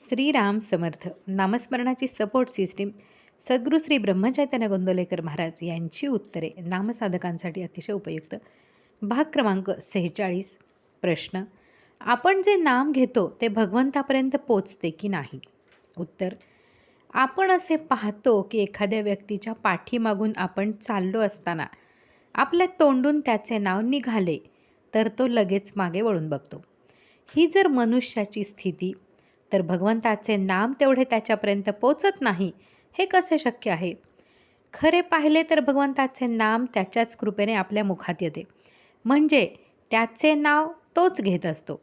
श्रीराम समर्थ. नामस्मरणाची support system सद्गुरू श्री ब्रह्मचैतन्य गोंदवलेकर महाराज यांची उत्तरे नामसाधकांसाठी अतिशय उपयुक्त. भाग क्रमांक सेहेचाळीस. प्रश्न आपण जे नाम घेतो ते भगवंतापर्यंत पोचते की नाही? उत्तर आपण असे पाहतो की एखाद्या व्यक्तीच्या पाठीमागून आपण चाललो असताना आपल्या तोंडून त्याचे नाव निघाले तर तो लगेच मागे वळून बघतो. ही जर मनुष्याची स्थिती तर भगवंताचे नाम तेवढे त्याच्यापर्यंत पोचत नाही हे कसे शक्य आहे? खरे पाहिले तर भगवंताचे नाम त्याच्याच कृपेने आपल्या मुखात येते. म्हणजे त्याचे नाव तोच घेत असतो.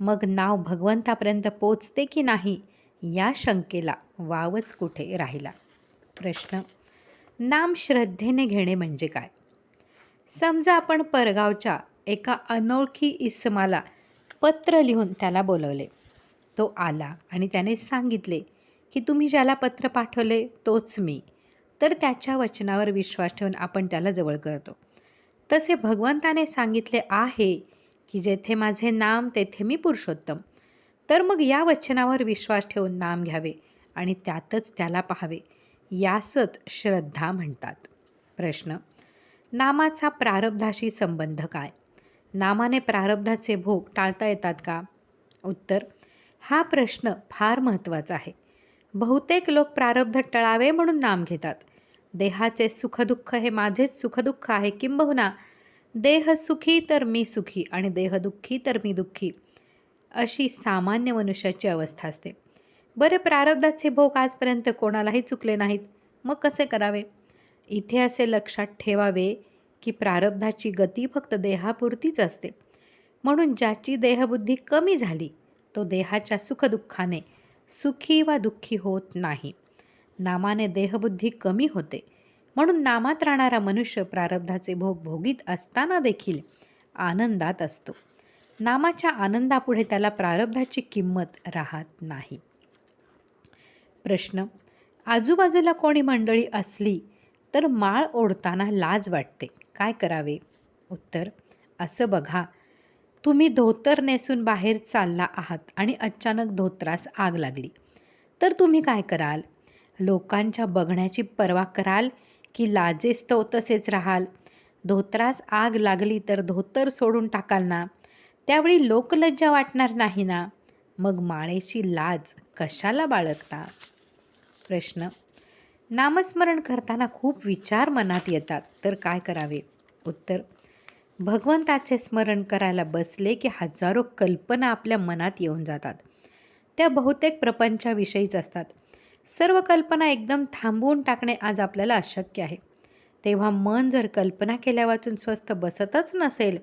मग नाव भगवंतापर्यंत पोचते की नाही या शंकेला वावच कुठे राहिला? प्रश्न नाम श्रद्धेने घेणे म्हणजे काय? समजा आपण परगावच्या एका अनोळखी इसमाला पत्र लिहून त्याला बोलवले. तो आला आणि त्याने सांगितले की तुम्ही ज्याला पत्र पाठवले तोच मी. तर त्याच्या वचनावर विश्वास ठेवून आपण त्याला जवळ करतो. तसे भगवंताने सांगितले आहे की जेथे माझे नाम तेथे मी पुरुषोत्तम. तर मग या वचनावर विश्वास ठेवून नाम घ्यावे आणि त्यातच त्याला पाहावे. यासच श्रद्धा म्हणतात. प्रश्न. नामाचा प्रारब्धाशी संबंध काय? नामाने प्रारब्धाचे भोग टाळता येतात का? उत्तर. हा प्रश्न फार महत्त्वाचा आहे. बहुतेक लोक प्रारब्ध टळावे म्हणून नाम घेतात. देहाचे सुखदुःख हे माझेच सुखदुःख आहे किंबहुना देह सुखी तर मी सुखी आणि देह दुःखी तर मी दुःखी अशी सामान्य मनुष्याची अवस्था असते. बरे प्रारब्धाचे भोग आजपर्यंत कोणालाही चुकले नाहीत. मग कसे करावे? इथे असे लक्षात ठेवावे की प्रारब्धाची गती फक्त देहापुरतीच असते. म्हणून ज्याची देहबुद्धी कमी झाली तो देहाच्या सुखदुःखाने सुखी वा दुःखी होत नाही. नामाने देहबुद्धी कमी होते. म्हणून नामात राहणारा मनुष्य प्रारब्धाचे भोग भोगीत असताना देखील आनंदात असतो. नामाच्या आनंदापुढे त्याला प्रारब्धाची किंमत राहत नाही. प्रश्न. आजूबाजूला कोणी मंडळी असली तर माळ ओढताना लाज वाटते. काय करावे? उत्तर. असं बघा. तुम्ही धोतर नेसून बाहेर चालला आहात आणि अचानक धोत्रास आग लागली. तर तुम्ही काय कराल? लोकांच्या बघण्याची पर्वा कराल की लाजेस्तव तसेच राहाल? धोत्रास आग लागली तर धोतर सोडून टाकाल ना? त्यावेळी लोकलज्जा वाटणार नाही ना? मग माळेची लाज कशाला बाळगता? प्रश्न. नामस्मरण करताना खूप विचार मनात येतात. तर काय करावे? उत्तर. भगवंताचे स्मरण करायला बसले की हजारो कल्पना आपल्या मनात येऊन जातात. त्या बहुतेक प्रपंचाविषयीच असतात. सर्व कल्पना एकदम थांबवून टाकणे आज आपल्याला अशक्य आहे. तेव्हा मन जर कल्पना केल्या वाचून स्वस्थ बसतच नसेल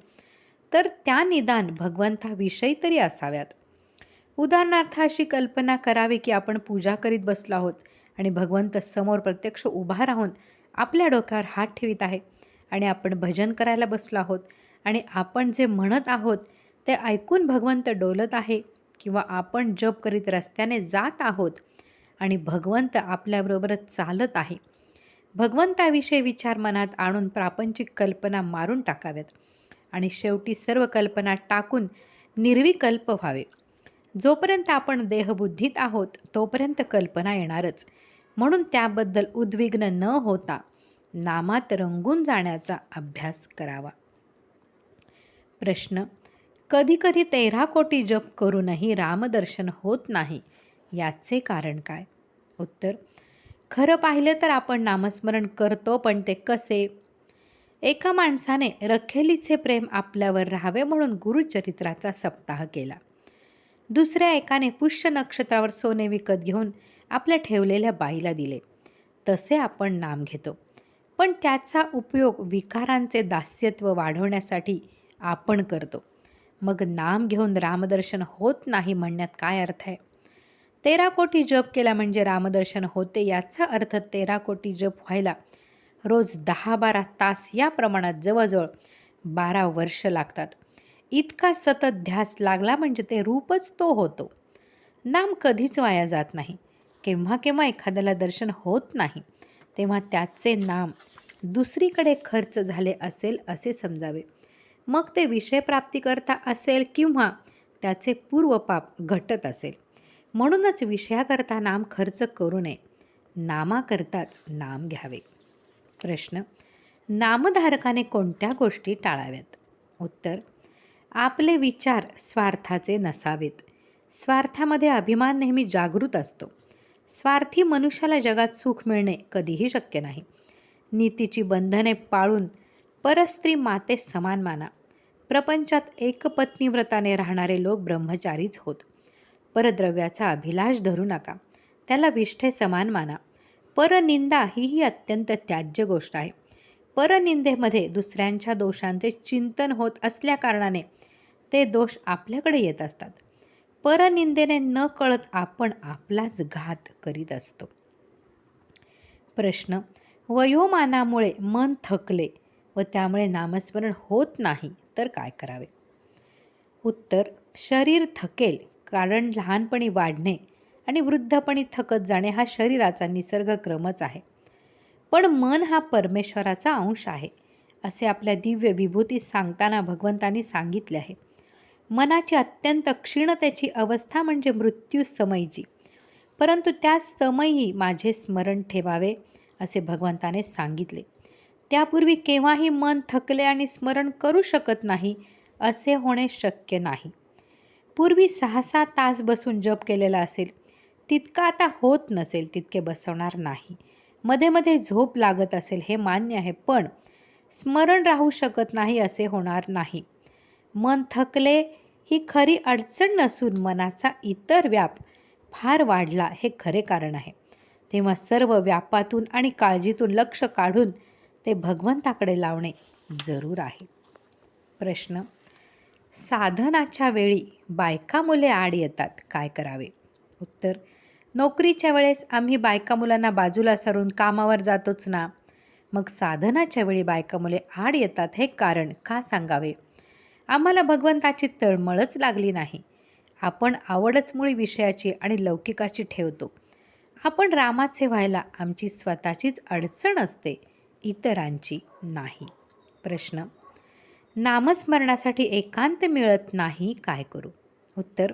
तर त्या निदान भगवंताविषयी तरी असाव्यात. उदाहरणार्थ अशी कल्पना करावी की आपण पूजा करीत बसलो आहोत आणि भगवंत समोर प्रत्यक्ष उभा राहून आपल्या डोक्यावर हात ठेवित आहे. आणि आपण भजन करायला बसलो आहोत. आणि आपण जे म्हणत आहोत ते ऐकून भगवंत डोलत आहे किंवा आपण जप करीत रस्त्याने जात आहोत आणि भगवंत आपल्याबरोबरच चालत आहे. भगवंताविषयी विचार मनात आणून प्रापंचिक कल्पना मारून टाकाव्यात आणि शेवटी सर्व कल्पना टाकून निर्विकल्प व्हावे. जोपर्यंत आपण देहबुद्धीत आहोत तोपर्यंत कल्पना येणारच. म्हणून त्याबद्दल उद्विग्न न होता नामात रंगून जाण्याचा अभ्यास करावा. प्रश्न कधीकधी तेरा कोटी जप करूनही रामदर्शन होत नाही याचे कारण काय? उत्तर खरं पाहिलं तर आपण नामस्मरण करतो पण ते कसे? एका माणसाने रखेलीचे प्रेम आपल्यावर राहावे म्हणून गुरुचरित्राचा सप्ताह केला. दुसऱ्या एकाने पुष्य नक्षत्रावर सोने विकत घेऊन आपल्या ठेवलेल्या बाईला दिले. तसे आपण नाम घेतो. पण त्याचा उपयोग विकारांचे दास्यत्व वाढवण्यासाठी आपण करतो. मग नाम घेऊन रामदर्शन होत नाही म्हणण्यात काय अर्थ आहे? तेरा कोटी जप केला म्हणजे रामदर्शन होते याचा अर्थ तेरा कोटी जप व्हायला रोज दहा बारा तास या प्रमाणात जवळजवळ बारा वर्ष लागतात. इतका सतत ध्यास लागला म्हणजे ते रूपच तो होतो. नाम कधीच वाया जात नाही. केव्हा केव्हा एखाद्याला दर्शन होत नाही. तेव्हा त्याचे नाम दुसरीकडे खर्च झाले असेल असे समजावे. मग ते विषयप्राप्तीकरता असेल किंवा त्याचे पूर्वपाप घटत असेल. म्हणूनच विषयाकरता नाम खर्च करू नये. नामाकरताच नाम घ्यावे. प्रश्न. नामधारकाने कोणत्या गोष्टी टाळाव्यात? उत्तर. आपले विचार स्वार्थाचे नसावेत. स्वार्थामध्ये अभिमान नेहमी जागृत असतो. स्वार्थी मनुष्याला जगात सुख मिळणे कधीही शक्य नाही. नीतीची बंधने पाळून परस्त्री माते समान माना. प्रपंचात एकपत्नी व्रताने राहणारे लोक ब्रह्मचारीच होत. परद्रव्याचा अभिलाष धरू नका. त्याला विष्ठे समान माना. परनिंदा हीही अत्यंत त्याज्य गोष्ट आहे. परनिंदेमध्ये दुसऱ्यांच्या दोषांचे चिंतन होत असल्याकारणाने ते दोष आपल्याकडे येत असतात. परनिंदेने न कळत आपण आपलाच घात करीत असतो. प्रश्न वयोमानामुळे मन थकले व त्यामुळे नामस्मरण होत नाही तर काय करावे? उत्तर शरीर थकेल कारण लहानपणी वाढणे आणि वृद्धपणी थकत जाणे हा शरीराचा निसर्गक्रमच आहे. पण मन हा परमेश्वराचा अंश आहे असे आपल्या दिव्य विभूतीत सांगताना भगवंतांनी सांगितले आहे. मनाची अत्यंत क्षीणतेची अवस्था म्हणजे मृत्यू समयीची. परंतु त्या समयी माझे स्मरण ठेवावे असे भगवंताने सांगितले. त्यापूर्वी केव्हाही मन थकले आणि स्मरण करू शकत नाही असे होणे शक्य नाही. पूर्वी सहा सहा तास बसून जप केलेला असेल तितका आता होत नसेल तितके बसवणार नाही. मध्ये मध्ये झोप लागत असेल हे मान्य आहे पण स्मरण राहू शकत नाही असे होणार नाही. मन थकले ही खरी अडचण नसून मनाचा इतर व्याप फार वाढला हे खरे कारण आहे. तेव्हा सर्व व्यापातून आणि काळजीतून लक्ष काढून ते भगवंताकडे लावणे जरूर आहे. प्रश्न साधनाच्या वेळी बायका मुले आड येतात काय करावे? उत्तर नोकरीच्या वेळेस आम्ही बायका मुलांना बाजूला सरून कामावर जातोच ना. मग साधनाच्या वेळी बायका मुले आड येतात हे कारण का सांगावे? आम्हाला भगवंताची तळमळच लागली नाही. आपण आवडच मुळी विषयाची आणि लौकिकाची ठेवतो. आपण रामाचे व्हायला आमची स्वतःचीच अडचण असते इतरांची नाही. प्रश्न नामस्मरणासाठी एकांत मिळत नाही काय करू? उत्तर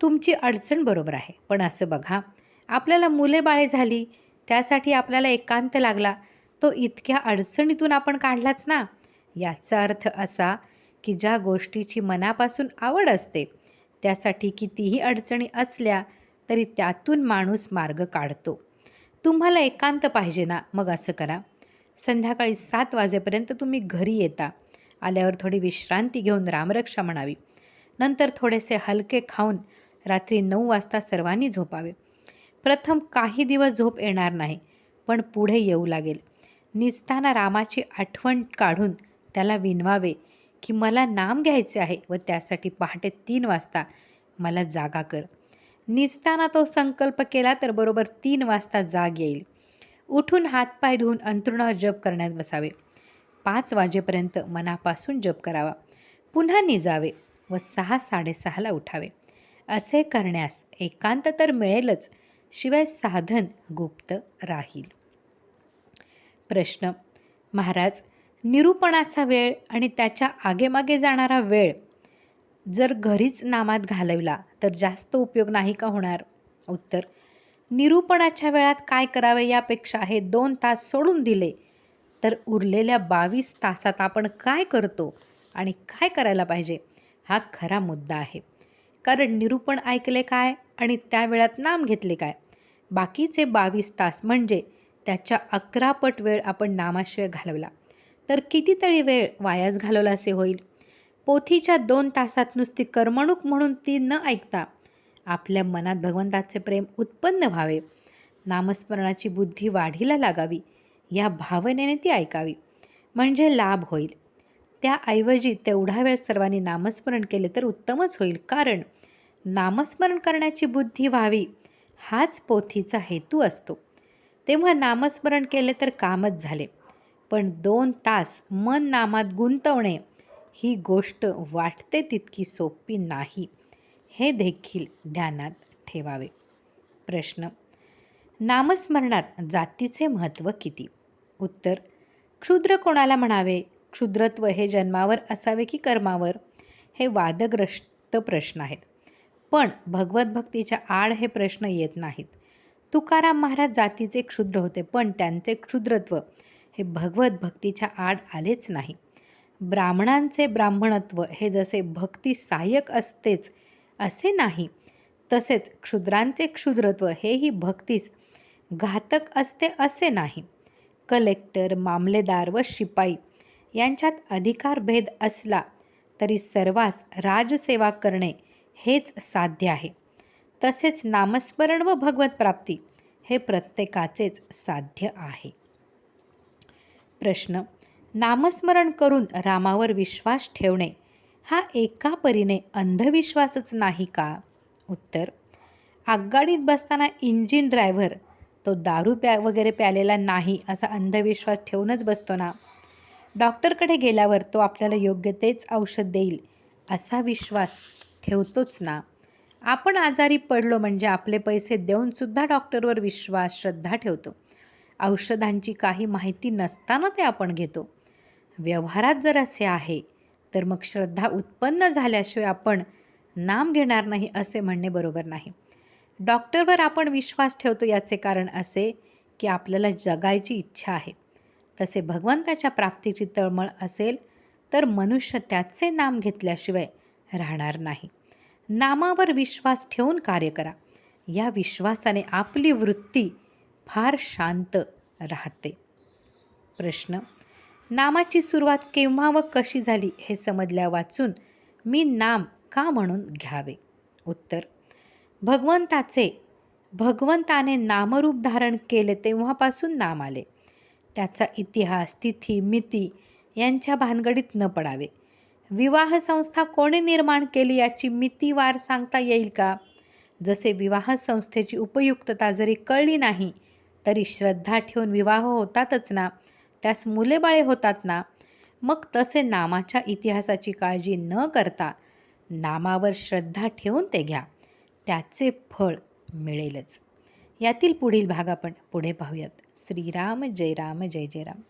तुमची अडचण बरोबर आहे. पण असं बघा आपल्याला मुले बाळे झाली त्यासाठी आपल्याला एकांत लागला तो इतक्या अडचणीतून आपण काढलाच ना? याचा अर्थ असा की ज्या गोष्टीची मनापासून आवड असते त्यासाठी कितीही अडचणी असल्या तरी त्यातून माणूस मार्ग काढतो. तुम्हाला एकांत पाहिजे ना मग असं करा. संध्याकाळी सात वाजेपर्यंत तुम्ही घरी येता. आल्यावर थोडी विश्रांती घेऊन रामरक्षा म्हणावी. नंतर थोडेसे हलके खाऊन रात्री नऊ वाजता सर्वांनी झोपावे. प्रथम काही दिवस झोप येणार नाही पण पुढे येऊ लागेल. निजताना रामाची आठवण काढून त्याला विनवावे. की मला नाम घ्यायचे आहे व त्यासाठी पहाटे तीन वाजता मला जागा कर. निसताना तो संकल्प केला तर बरोबर तीन वाजता जाग येईल. उठून हातपाय धुवून अंतरुणावर जप करण्यास बसावे. पाच वाजेपर्यंत मनापासून जप करावा. पुन्हा निजावे व सहा साडेसहाला उठावे. असे करण्यास एकांत तर मिळेलच शिवाय साधन गुप्त राहील. प्रश्न. महाराज निरूपणाचा वेळ आणि त्याच्या आगेमागे जाणारा वेळ जर घरीच नामात घालवला तर जास्त उपयोग नाही का होणार? उत्तर निरूपणाच्या वेळात काय करावे यापेक्षा हे दोन तास सोडून दिले तर उरलेल्या बावीस तासात आपण काय करतो आणि काय करायला पाहिजे हा खरा मुद्दा आहे. कारण निरूपण ऐकले काय आणि त्या वेळात नाम घेतले काय? बाकीचे बावीस तास म्हणजे त्याच्या अकरापट वेळ आपण नामाशिवाय घालवला. तर कितीतरी वेळ वायाच घालवला असे होईल? पोथीच्या दोन तासात नुसती करमणूक म्हणून ती न ऐकता आपल्या मनात भगवंताचे प्रेम उत्पन्न व्हावे. नामस्मरणाची बुद्धी वाढीला लागावी या भावनेने ती ऐकावी. म्हणजे लाभ होईल. त्याऐवजी तेवढा वेळ सर्वांनी नामस्मरण केले तर उत्तमच होईल. कारण नामस्मरण करण्याची बुद्धी व्हावी हाच पोथीचा हेतू असतो. तेव्हा नामस्मरण केले तर कामच झाले. पण दोन तास मन नामात गुंतवणे ही गोष्ट वाटते तितकी सोपी नाही. हे देखील ध्यानात ठेवावे. प्रश्न. नामस्मरणात जातीचे महत्त्व किती? उत्तर. क्षुद्र कोणाला म्हणावे? क्षुद्रत्व हे जन्मावर असावे की कर्मावर? हे वादग्रस्त प्रश्न आहेत. पण भगवतभक्तीच्या आड हे प्रश्न येत नाहीत. तुकाराम महाराज जातीचे क्षुद्र होते पण त्यांचे क्षुद्रत्व हे भगवत भक्तीच्या आड आलेच नाही. ब्राह्मणांचे ब्राह्मणत्व हे जसे भक्ती सहाय्यक असतेच असे नाही तसेच क्षुद्रांचे क्षुद्रत्व हेही भक्तीस घातक असते असे नाही. कलेक्टर मामलेदार व शिपाई यांच्यात अधिकारभेद असला तरी सर्वांस राजसेवा करणे हेच साध्य आहे. तसेच नामस्मरण व भगवत प्राप्ती हे प्रत्येकाचेच साध्य आहे. प्रश्न. नामस्मरण करून रामावर विश्वास ठेवणे. हा एका परीने अंधविश्वासच नाही का? उत्तर. आगगाडीत बसताना इंजिन ड्रायव्हर तो दारू प्या वगैरे प्यालेला नाही असा अंधविश्वास ठेवूनच बसतो ना. डॉक्टरकडे गेल्यावर तो आपल्याला योग्य तेच औषध देईल असा विश्वास ठेवतोच ना. आपण आजारी पडलो म्हणजे आपले पैसे देऊनसुद्धा डॉक्टरवर विश्वास श्रद्धा ठेवतो. औषधांची काही माहिती नसताना ते आपण घेतो. व्यवहारात जर असे आहे तर मग श्रद्धा उत्पन्न झाल्याशिवाय आपण नाम घेणार नाही असे म्हणणे बरोबर नाही. डॉक्टरवर आपण विश्वास ठेवतो याचे कारण असे की आपल्याला जगायची इच्छा आहे. तसे भगवंताच्या प्राप्तीची तळमळ असेल तर मनुष्य त्याचे नाम घेतल्याशिवाय राहणार नाही. नामावर विश्वास ठेवून कार्य करा. या विश्वासाने आपली वृत्ती फार शांत राहते. प्रश्न नामाची सुरुवात केव्हा व कशी झाली हे समजल्या वाचून मी नाम का म्हणून घ्यावे? उत्तर भगवंताचे भगवंताने नामरूप धारण केले तेव्हापासून नाम आले. त्याचा इतिहास तिथी मिती यांच्या भानगडीत न पडावे. विवाह संस्था कोणी निर्माण केली याची मितीवार सांगता येईल का? जसे विवाह संस्थेची उपयुक्तता जरी कळली नाही तरी श्रद्धा ठेवून विवाह होतातच ना. त्यास मुलेबाळे होतात ना. मग तसे नामाच्या इतिहासाची काळजी न करता नामावर श्रद्धा ठेवून ते घ्या. त्याचे फळ मिळेलच. यातील पुढील भाग आपण पुढे पाहूयात. श्रीराम जय राम जय जय राम.